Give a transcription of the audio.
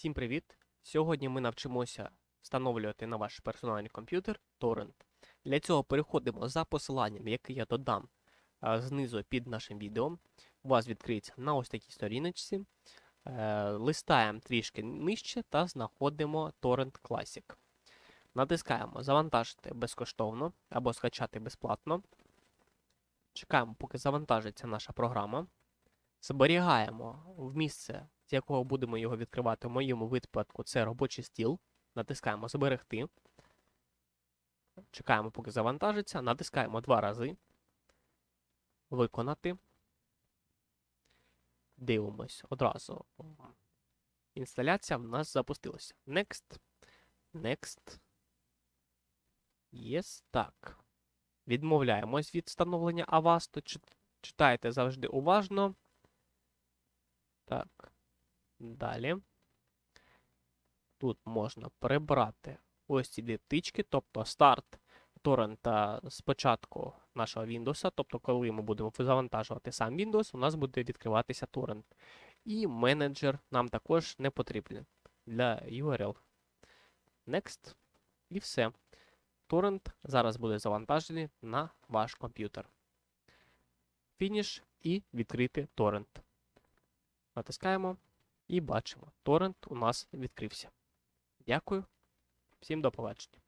Всім привіт! Сьогодні ми навчимося встановлювати на ваш персональний комп'ютер торрент. Для цього переходимо за посиланням, яке я додам знизу під нашим відео. У вас відкриється на ось такій сторіночці. Е, листаємо трішки нижче та знаходимо Torrent Classic. Натискаємо Завантажити безкоштовно або скачати безплатно. Чекаємо, поки завантажиться наша програма. Зберігаємо в місце, з якого будемо його відкривати. В моєму випадку це робочий стіл. Натискаємо Зберегти. Чекаємо, поки завантажиться. Натискаємо два рази. Виконати. Дивимось одразу. Інсталяція в нас запустилася. Next. Next. Yes. Так. Відмовляємось від встановлення Avast. Читайте завжди уважно. Так. Далі. Тут можна прибрати ось ці дві птички, тобто старт торрента з початку нашого Windows, тобто, коли ми будемо завантажувати сам Windows, у нас буде відкриватися торрент. І менеджер нам також не потрібен для URL. Next. І все. Торрент зараз буде завантажений на ваш комп'ютер. Фініш і відкрити торрент. Натискаємо і бачимо, торрент у нас відкрився. Дякую. Всім до побачення.